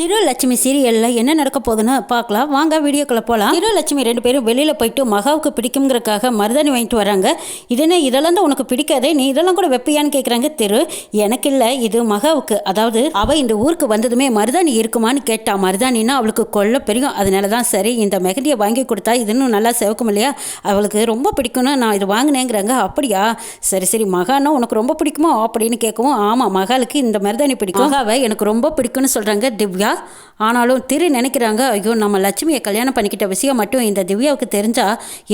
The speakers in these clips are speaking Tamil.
திருலட்சுமி சீரியலில் என்ன நடக்க போகுதுன்னு பார்க்கலாம். வாங்க வீடியோக்குள்ளே போகலாம் திருலட்சுமி ரெண்டு பேரும் வெளியில் போயிட்டு மகாவுக்கு பிடிக்குங்கிறக்காக மருதாணி வாங்கிட்டு வராங்க. இதுன்னு இதெல்லாம் தான் உனக்கு பிடிக்காதே? நீ இதெல்லாம் கூட வெப்பியான்னு கேட்குறாங்க திரு. எனக்கு இல்லை இது மகாவுக்கு. அதாவது அவள் இந்த ஊருக்கு வந்ததுமே மருதாணி இருக்குமான்னு கேட்டா மருதாணின்னா அவளுக்கு கொல்ல பெரியும். அதனால தான் சரி இந்த மெகந்தியை வாங்கி கொடுத்தா இது இன்னும் நல்லா செவக்கும் இல்லையா? அவளுக்கு ரொம்ப பிடிக்கும்னு நான் இது வாங்கினேங்கிறாங்க. அப்படியா? சரி சரி மகான்னா உனக்கு ரொம்ப பிடிக்குமோ? அப்படின்னு கேட்கவும் ஆமாம் மகாலுக்கு இந்த மருதாணி பிடிக்கும். மகாவை எனக்கு ரொம்ப பிடிக்கும்னு சொல்கிறாங்க திவ்யா. ஆனாலும் திரு நினைக்கிறாங்க ஐயோ நம்ம லட்சுமியை கல்யாணம் பண்ணிக்கிட்ட விஷயம் மட்டும் இந்த திவ்யாவுக்கு தெரிஞ்சா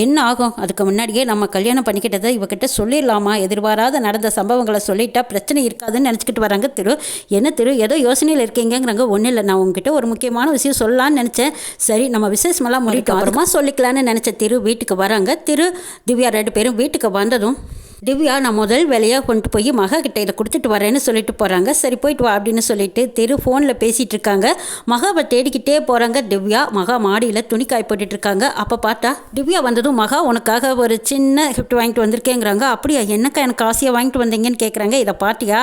என்ன ஆகும்? அதுக்கு முன்னாடியே நம்ம கல்யாணம் பண்ணிக்கிட்டதை இவகிட்ட சொல்லிடலாமா? எதிர்பாராத நடந்த சம்பவங்களை சொல்லிட்டா பிரச்சனை இருக்காதுன்னு நினச்சிக்கிட்டு வராங்க திரு. என்ன திரு ஏதோ யோசனையில் இருக்கீங்கங்கிறாங்க. ஒன்றும் இல்லை நான் உங்ககிட்ட ஒரு முக்கியமான விஷயம் சொல்லலாம்னு நினச்சேன். சரி நம்ம விசேஷமெல்லாம் முடிட்டோம் அப்புறமா சொல்லிக்கலான்னு நினச்ச திரு வீட்டுக்கு வராங்க. திரு திவ்யா ரெண்டு பேரும் வீட்டுக்கு வந்ததும் திவ்யா நான் முதல் வேலையாக கொண்டு போய் மகா கிட்ட இதை கொடுத்துட்டு வரேன்னு சொல்லிட்டு போகிறாங்க சரி போயிட்டு வா அப்படின்னு சொல்லிட்டு தெரு ஃபோனில் பேசிகிட்டு இருக்காங்க. மகாவை தேடிக்கிட்டே போகிறாங்க திவ்யா. மகா மாடியில் துணி காய போட்டுட்டு இருக்காங்க. அப்போ பார்த்தா திவ்யா வந்ததும் மகா உனக்காக ஒரு சின்ன கிஃப்ட் வாங்கிட்டு வந்திருக்கேங்கிறாங்க. அப்படியா? என்னக்கா எனக்கு ஆசையாக வாங்கிட்டு வந்தீங்கன்னு கேட்குறாங்க இதை பார்த்தியா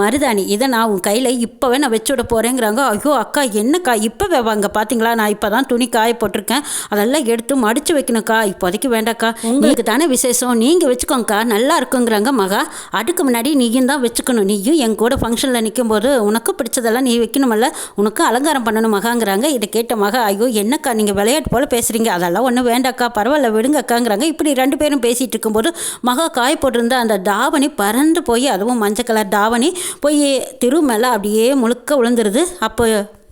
மருதாணி இதை நான் உன் கையில் இப்போவே நான் வச்சு விட போகிறேங்கிறாங்க ஐயோ அக்கா என்னக்கா? இப்போவே வாங்க பார்த்தீங்களா நான் இப்போ தான் துணி காய போட்டிருக்கேன். அதெல்லாம் எடுத்து மடித்து வைக்கணும்க்கா. இப்போதைக்கு வேண்டாக்கா. உங்களுக்கு தானே விசேஷம். நீங்கள் வச்சுக்கோங்கக்கா. நல்லா இருக்குங்கிறாங்க மகா. அதுக்கு முன்னாடி நீயும் தான் வச்சுக்கணும். நீயும் என் கூட ஃபங்க்ஷனில் நிற்கும்போது உனக்கு பிடிச்சதெல்லாம் நீ வைக்கணுமல்ல. உனக்கு அலங்காரம் பண்ணணும் மகாங்கிறாங்க. இதை கேட்ட மகா ஐயோ என்னக்கா நீங்கள் விளையாட்டு போல் பேசுகிறீங்க அதெல்லாம் ஒன்றும் வேண்டாக்கா பரவாயில்ல விடுங்க அக்காங்கிறாங்க இப்படி ரெண்டு பேரும் பேசிகிட்டு இருக்கும்போது மகா காய போட்டிருந்த அந்த தாவணி பறந்து போய் அதுவும் மஞ்சள் கலர் தாவணி போய் திரு மேலே அப்படியே முழுக்க விழுந்துருது. அப்போ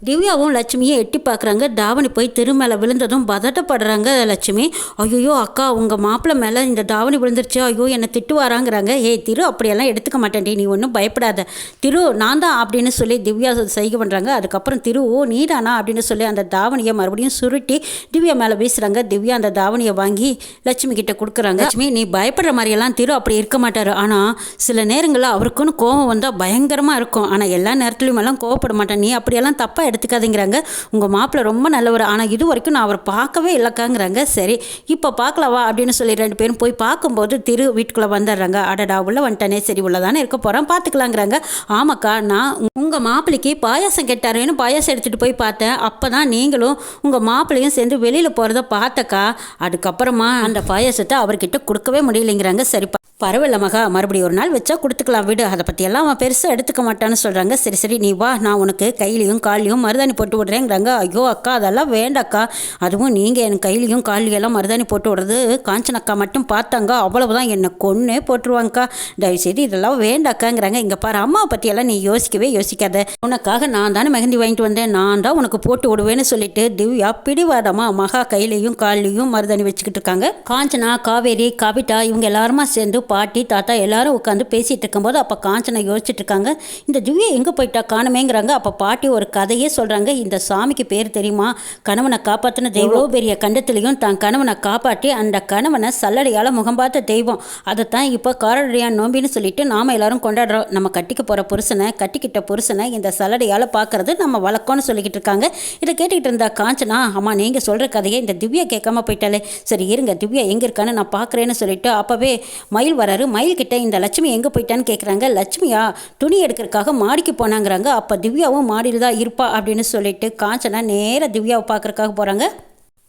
திவ்யாவும் லட்சுமியும் எட்டி பார்க்குறாங்க. தாவணி போய் திரு மேலே விழுந்ததும் பதட்டப்படுறாங்க லட்சுமி. ஐயோ அக்கா உங்கள் மாப்பிள்ளை மேலே இந்த தாவணி விழுந்துருச்சு. ஐயோ என்னை திட்டு வராங்கிறாங்க ஏய் திரு அப்படியெல்லாம் எடுத்துக்க மாட்டேன்டி. நீ ஒன்றும் பயப்படாத. திரு நான் தான் அப்படின்னு சொல்லி திவ்யா செய்கை பண்ணுறாங்க அதுக்கப்புறம் திரு ஓ நீடானா அப்படின்னு சொல்லி அந்த தாவணியை மறுபடியும் சுருட்டி திவ்யா மேலே வீசுகிறாங்க திவ்யா அந்த தாவணியை வாங்கி லட்சுமி கிட்ட கொடுக்குறாங்க. லட்சுமி நீ பயப்படுற மாதிரியெல்லாம் திரு அப்படி இருக்க மாட்டார். ஆனால் சில நேரங்களில் அவருக்குன்னு கோபம் வந்தால் பயங்கரமாக இருக்கும். ஆனால் எல்லா நேரத்துலையும் எல்லாம் கோவப்பட மாட்டேன். நீ அப்படியெல்லாம் தப்பாக எடுத்துக்காதீங்கிறாங்க. உங்கள் மாப்பிள்ளை ரொம்ப நல்லவர். ஆனால் இது வரைக்கும் நான் அவரை பார்க்கவே இல்லைக்காங்கிறாங்க. சரி இப்போ பார்க்கலவா அப்படின்னு சொல்லி ரெண்டு பேரும் போய் பார்க்கும்போது திரு வீட்டுக்குள்ளே வந்துடுறாங்க. அடடா உள்ள வந்துட்டானே. சரி உள்ளதானே இருக்க போகிறோம் பார்த்துக்கலாங்கிறாங்க. ஆமாக்கா நான் உங்கள் மாப்பிள்ளைக்கு பாயாசம் கேட்டாருன்னு பாயாசம் எடுத்துகிட்டு போய் பார்த்தேன். அப்போ தான் நீங்களும் உங்கள் மாப்பிள்ளையும் சேர்ந்து வெளியில் போகிறத பார்த்தக்கா. அதுக்கப்புறமா அந்த பாயாசத்தை அவர்கிட்ட கொடுக்கவே முடியலைங்கிறாங்க. சரி பரவாயில்ல மகா. மறுபடியும் ஒரு நாள் வச்சா கொடுத்துக்கலாம். விடு. அதை பற்றியெல்லாம் அவன் பெருசாக எடுத்துக்க மாட்டான்னு சொல்கிறாங்க சரி சரி நீ வா. நான் உனக்கு கையிலையும் கால்லையும் மருதாணி போட்டு விடுறேங்கிறாங்க. ஐயோ அக்கா அதெல்லாம் வேண்டாக்கா. அதுவும் நீங்கள் என் கையிலையும் கால்லையெல்லாம் மருதாணி போட்டு விடுறது காஞ்சனக்கா மட்டும் பார்த்தாங்க. அவ்வளவுதான் என்னை கொன்னே போட்டுருவாங்கக்கா. தயவுசெய்து இதெல்லாம் வேண்டாக்காங்கிறாங்க. இங்கே பாரு அம்மாவை பற்றியெல்லாம் நீ யோசிக்கவே யோசிக்காத. உனக்காக நான் தானே மெஹந்தி வாங்கிட்டு வந்தேன். நான் தான் உனக்கு போட்டு விடுவேன்னு சொல்லிட்டு திவ்யா பிடிவாதமாக மகா கையிலையும் கால்லையும் மருதாணி வச்சுக்கிட்டு இருக்காங்க. காஞ்சனா காவேரி கவிதா இவங்க எல்லாருமா சேர்ந்து பாட்டி தாத்தா எல்லாரும் உட்காந்து பேசிகிட்டு இருக்கும்போது அப்போ காஞ்சனா யோசிச்சுட்டு இருக்காங்க. இந்த திவ்யா எங்கே போயிட்டா? காணுமேங்கிறாங்க. அப்போ பாட்டி ஒரு கதையை சொல்கிறாங்க இந்த சாமிக்கு பேர் தெரியுமா? கணவனை காப்பாற்றின தெய்வம் பெரிய கண்டத்துலேயும் தான் கணவனை காப்பாற்றி அந்த கணவனை சல்லடையால் முகம் பார்த்த தெய்வம். அதைத்தான் இப்போ காரடியான் நோம்பின்னு சொல்லிட்டு நாம எல்லாரும் கொண்டாடுறோம். நம்ம கட்டிக்க போகிற புருஷனை கட்டிக்கிட்ட புருஷனை இந்த சல்லடையால் பார்க்கறது நம்ம வழக்கம்னு சொல்லிக்கிட்டு இருக்காங்க. இதை கேட்டுக்கிட்டு இருந்தா காஞ்சனா அம்மா நீங்கள் சொல்கிற கதையை இந்த திவ்யா கேட்காம போயிட்டாலே சரி இருங்க திவ்யா எங்கே இருக்கான்னு நான் பார்க்குறேன்னு சொல்லிட்டு அப்போவே மயில் வராரு. மயில் கிட்ட இந்த லட்சுமி எங்கே போயிட்டான்னு கேட்குறாங்க லட்சுமியா துணி எடுக்கிறதுக்காக மாடிக்கு போனாங்கிறாங்க. அப்போ திவ்யாவும் மாடியில் தான் இருப்பா. அப்படின்னு சொல்லிட்டு காஞ்சனா நேராக திவ்யாவை பார்க்குறக்காக போகிறாங்க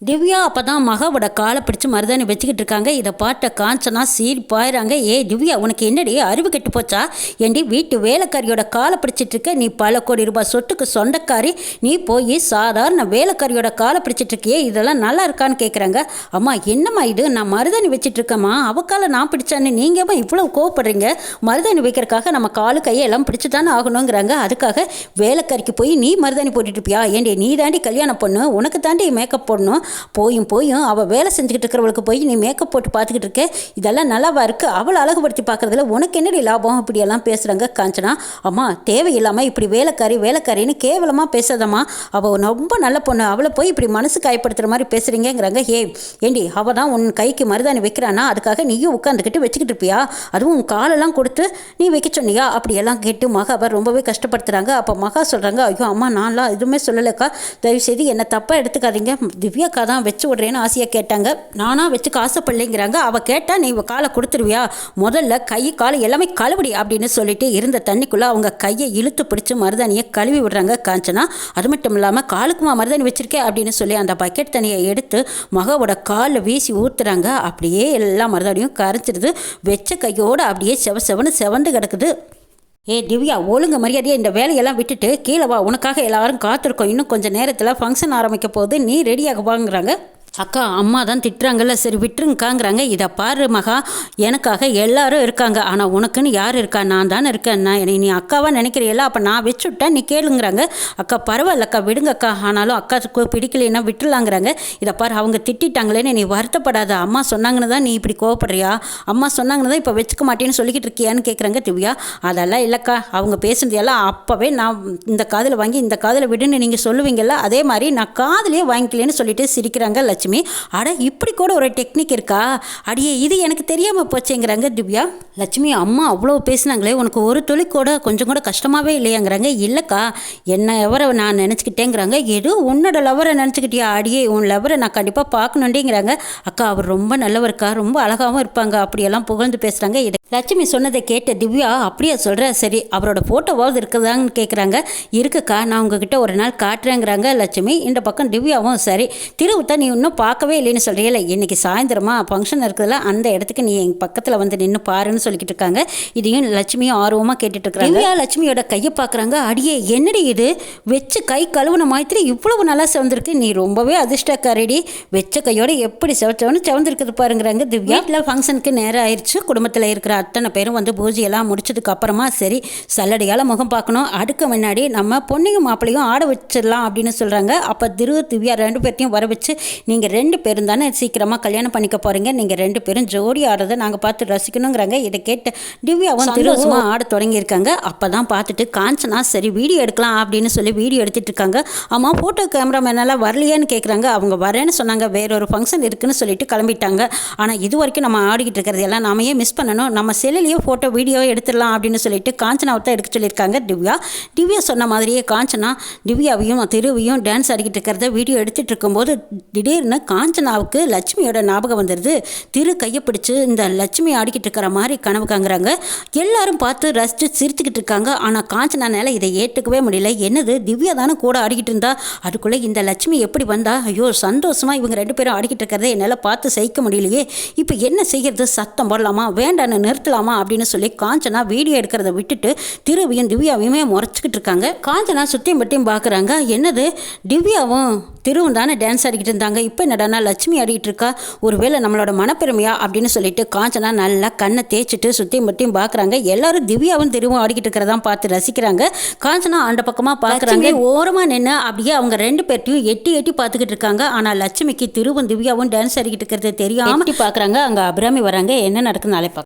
திவ்யா அப்போ தான் மகாவோட காலை பிடிச்சி மருதாணி வச்சுக்கிட்டு இருக்காங்க. இதை பார்த்த காஞ்சனா சீர் பாயிறாங்க. ஏ திவ்யா உனக்கு என்னடி அறிவு கெட்டு போச்சா? ஏண்டி வீட்டு வேலைக்காரியோட காலை பிடிச்சிட்டு இருக்க. நீ பல கோடி ரூபாய் சொட்டுக்கு சொந்தக்காரி. நீ போய் சாதாரண வேலைக்காரியோட காலை பிடிச்சிட்டு இருக்கியே. இதெல்லாம் நல்லா இருக்கான்னு கேட்குறாங்க அம்மா என்னம்மா இது? நான் மருதாணி வச்சுட்டு இருக்கேம்மா. அவ காலை நான் பிடிச்சான்னு நீங்கம்மா இவ்வளோ கோவப்படுறீங்க? மருதாணி வைக்கிறதுக்காக நம்ம காலு கையெல்லாம் பிடிச்சி தானே ஆகணுங்கிறாங்க. அதுக்காக வேலைக்காரிக்கு போய் நீ மருதாணி போட்டுட்டு இருப்பியா? ஏண்டி நீ தாண்டி கல்யாணம் பண்ணு. உனக்கு தாண்டி மேக்கப் போடணும். போயும் போயும் அவள் வேலை செஞ்சுக்கிட்டு இருக்கிறவளுக்கு போய் நீ மேக்கப் போட்டு பார்த்துக்கிட்டு இருக்க. இதெல்லாம் நல்லாவா இருக்குது அவளை அழகுபடுத்தி பார்க்குறதுல உனக்கு என்னடி லாபம்? இப்படியெல்லாம் பேசுகிறாங்க காஞ்சனா. அம்மா தேவையில்லாமல் இப்படி வேலைக்காரி வேலைக்காரின்னு கேவலமாக பேசாதம்மா. அவள் ரொம்ப நல்ல பொண்ணு. அவளை போய் இப்படி மனசு காயப்படுத்துகிற மாதிரி பேசுகிறீங்கிறாங்க ஏ ஏண்டி அவள் தான் உன் கைக்கு மருதாணி வைக்கிறானா? அதுக்காக நீயும் உட்காந்துக்கிட்டு வச்சுக்கிட்டு இருப்பியா? அதுவும் உன் காலெல்லாம் கொடுத்து நீ வைக்க சொன்னியா? அப்படியெல்லாம் கேட்டு மகாவை ரொம்பவே கஷ்டப்படுத்துகிறாங்க அப்போ மகா சொல்கிறாங்க ஐயோ அம்மா நான்லாம் எதுவுமே சொல்லலைக்கா. தயவுசெய்து என்னை தப்பாக எடுத்துக்காதீங்க. திவ்யா அக்கா தான் வச்சு விட்றேன்னு ஆசையாக கேட்டாங்க. நானாக வச்சு காசப்படலைங்கிறாங்க அவள் கேட்டால் நீ காலை கொடுத்துருவியா? முதல்ல கை காலை எல்லாமே கழுவுடி அப்படின்னு சொல்லிட்டு இருந்த தண்ணிக்குள்ளே அவங்க கையை இழுத்து பிடிச்சி மருதாணியை கழுவி விடுறாங்க காஞ்சனா. அது மட்டும் இல்லாமல் காலுக்குமா மருதாணி வச்சிருக்கே அப்படின்னு சொல்லி அந்த பக்கெட் தண்ணியை எடுத்து மகவோட காலில் வீசி ஊற்றுறாங்க அப்படியே எல்லா மருதாணியும் கரைச்சிடுது வச்ச கையோடு அப்படியே செவ செவன்னு செவந்து கிடக்குது. ஏ திவ்யா ஒழுங்கு மரியாதையாக இந்த வேலையெல்லாம் விட்டுட்டு கீழே வா. உனக்காக எல்லாரும் காத்திருக்கோம். இன்னும் கொஞ்சம் நேரத்தில் ஃபங்க்ஷன் ஆரம்பிக்க போகுது. நீ ரெடியாக வாங்குறாங்க. அக்கா அம்மா தான் திட்டுறாங்கல்ல. சரி விட்டுருங்காங்கிறாங்க. இதை பாரு மகா. எனக்காக எல்லாரும் இருக்காங்க. ஆனால் உனக்குன்னு யார் இருக்கா? நான் தானே இருக்கேன். நான் என்னை நீ அக்காவாக நினைக்கிறியல்ல? அப்போ நான் வச்சுட்டேன் நீ கேளுங்கிறாங்க. அக்கா பரவாயில்லக்கா விடுங்கக்கா. ஆனாலும் அக்காவுக்கு பிடிக்கலைன்னா விட்டுலாங்கிறாங்க. இதை பாரு அவங்க திட்டிட்டாங்களேன்னு நீ வருத்தப்படாத. அம்மா சொன்னாங்கன்னு தான் நீ இப்படி கோவப்படுறியா? அம்மா சொன்னாங்கன்னு தான் இப்போ வச்சுக்க மாட்டேன்னு சொல்லிக்கிட்டு இருக்கியான்னு கேட்குறாங்க திவ்யா. அதெல்லாம் இல்லைக்கா. அவங்க பேசுனது எல்லாம் அப்போவே நான் இந்த காதில் வாங்கி இந்த காதில் விடுன்னு நீங்கள் சொல்லுவீங்கல்ல? அதே மாதிரி நான் காதுலேயே வாங்கிக்கலேன்னு சொல்லிட்டு சிரிக்கிறாங்க லட்சுமி. லட்சுமி அட இப்படி கூட ஒரு டெக்னிக் இருக்கா? அடியே இது எனக்கு தெரியாமல் போச்சேங்கிறாங்க திவ்யா. லட்சுமி அம்மா அவ்வளோ பேசுனாங்களே உனக்கு ஒரு துளி கூட கொஞ்சம் கூட கஷ்டமாகவே இல்லையாங்கிறாங்க. இல்லைக்கா என்ன எவரை நான் நினச்சிக்கிட்டேங்கிறாங்க? ஏதோ உன்னோட லவரை நினச்சிக்கிட்டியா? அடியே உன் லவரை நான் கண்டிப்பாக பார்க்கணுண்டேங்கிறாங்க. அக்கா அவர் ரொம்ப நல்லவருக்கா ரொம்ப அழகாகவும் இருப்பாங்க. அப்படியெல்லாம் புகழ்ந்து பேசுகிறாங்க இது. லட்சுமி சொன்னதை கேட்ட திவ்யா அப்படியே சொல்கிற சரி அவரோட ஃபோட்டோவாவது இருக்குதான்னு கேட்குறாங்க இருக்குக்கா நான் உங்ககிட்ட ஒரு நாள் காட்டுறேங்கிறாங்க லட்சுமி. இந்த பக்கம் திவ்யாவும் சரி. திருவுத்தா நீ இன்னும் பார்க்கவே இல்லைன்னு சொல்கிறீங்கள இன்னைக்கு சாயந்தரமா ஃபங்க்ஷன் இருக்குதுல்ல அந்த இடத்துக்கு நீ எங்கள் பக்கத்தில் வந்து நின்று பாருன்னு சொல்லிக்கிட்டு இருக்காங்க. இதையும் லட்சுமியும் ஆர்வமாக கேட்டுட்டு இருக்காங்க லட்சுமியோட கையை பார்க்குறாங்க. அடியே என்னடி இது? வச்சு கை கழுவுன மாதிரி இவ்வளவு நல்லா செவந்திருக்கு. நீ ரொம்பவே அதிர்ஷ்டக்காரடி. வச்ச கையோட எப்படி செவச்சவனு செவந்திருக்குது பாருங்கிறாங்க திவ்யா. வீட்டில் ஃபங்க்ஷனுக்கு நேரம் ஆயிடுச்சு குடும்பத்தில் இருக்கிற அத்தனை பேரும் வந்து பூஜையெல்லாம் முடிச்சதுக்கு அப்புறமா சரி சல்லடையால் முகம் பார்க்கணும். அடுக்க முன்னாடி நம்ம பொண்ணையும் மாப்பிளையும் ஆட வச்சிடலாம் அப்படின்னு சொல்கிறாங்க அப்போ திரு திவ்யா ரெண்டு பேர்த்தையும் வர வச்சு நீங்கள் ரெண்டு பேரும் தானே சீக்கிரமாக கல்யாணம் பண்ணிக்க போகிறீங்க நீங்கள் ரெண்டு பேரும் ஜோடி ஆடுறதை நாங்கள் பார்த்து ரசிக்கணுங்கிறாங்க. இதை கேட்டு திவ்யாவும் திருவசமாக ஆட தொடங்கியிருக்காங்க. அப்போ தான் பார்த்துட்டு காஞ்சனா சரி வீடியோ எடுக்கலாம் அப்படின்னு சொல்லி வீடியோ எடுத்துட்டு இருக்காங்க. அம்மா ஃபோட்டோ கேமராமேனெல்லாம் வரலையான்னு கேட்குறாங்க அவங்க வரேன்னு சொன்னாங்க. வேற ஒரு ஃபங்க்ஷன் இருக்குன்னு சொல்லிட்டு கிளம்பிட்டாங்க. ஆனால் இது வரைக்கும் நம்ம ஆடிக்கிட்டு இருக்கிறது எல்லாம் நாம ஏன் மிஸ் பண்ணணும்? நம்ம செல்லுலேயே ஃபோட்டோ வீடியோ எடுத்துடலாம் அப்படின்னு சொல்லிட்டு காஞ்சனாவை தான் எடுக்க சொல்லியிருக்காங்க திவ்யா. திவ்யா சொன்ன மாதிரியே காஞ்சனா திவ்யாவையும் திருவையும் டான்ஸ் ஆடிக்கிட்டு இருக்கிறத வீடியோ எடுத்துட்டு இருக்கும்போது திடீர்னு காஞ்சனாவுக்கு லட்சுமியோட ஞாபகம் வந்துடுது திரு கையை பிடிச்சி இந்த லட்சுமி ஆடிக்கிட்டு இருக்கிற மாதிரி கனவு காங்குறாங்க எல்லாரும் பார்த்து ரசித்து சிரிச்சுக்கிட்டு இருக்காங்க. ஆனால் காஞ்சனானால இதை ஏற்றுக்கவே முடியல. என்னது? திவ்யா தானே கூட ஆடிக்கிட்டு இருந்தா? அதுக்குள்ளே இந்த லட்சுமி எப்படி வந்தா? ஐயோ சந்தோஷமாக இவங்க ரெண்டு பேரும் ஆடிக்கிட்டு இருக்கிறத என்னால் பார்த்து சகிக்க முடியலையே. இப்போ என்ன செய்கிறது சத்தம் போடலாமா? வேண்டான்னு நிறுத்தலாமா? அப்படின்னு சொல்லி காஞ்சனா வீடியோ எடுக்கிறத விட்டுட்டு திருவியும் திவ்யாவையுமே முறைச்சிக்கிட்டு இருக்காங்க. காஞ்சனா சுற்றியும் பட்டியும் பார்க்குறாங்க. என்னது? திவ்யாவும் திருவும் தானே டான்ஸ் ஆடிக்கிட்டு இருந்தாங்க. இப்போ என்னடானா லட்சுமி ஆடிக்கிட்டு இருக்கா? ஒருவேளை நம்மளோட மனப்பெருமையா? அப்படின்னு சொல்லிட்டு காஞ்சனா நல்லா கண்ணை தேய்ச்சிட்டு சுற்றியும் பட்டியும் பார்க்குறாங்க எல்லாரும் திவ்யாவும் திருவும் ஆடிக்கிட்டு இருக்கிறதான் பார்த்து ரசிக்கிறாங்க. காஞ்சனா அந்த பக்கமாக பார்க்குறாங்க ஓரமாக நின்று அப்படியே அவங்க ரெண்டு பேர்ட்டையும் எட்டி எட்டி பார்த்துக்கிட்டு இருக்காங்க. ஆனால் லட்சுமிக்கு திருவும் திவ்யாவும் டான்ஸ் ஆடிக்கிட்டு இருக்கிறது தெரியாம பார்க்குறாங்க அங்கே அபிராமி வராங்க. என்ன நடக்குது நாளை பார்க்கலாம்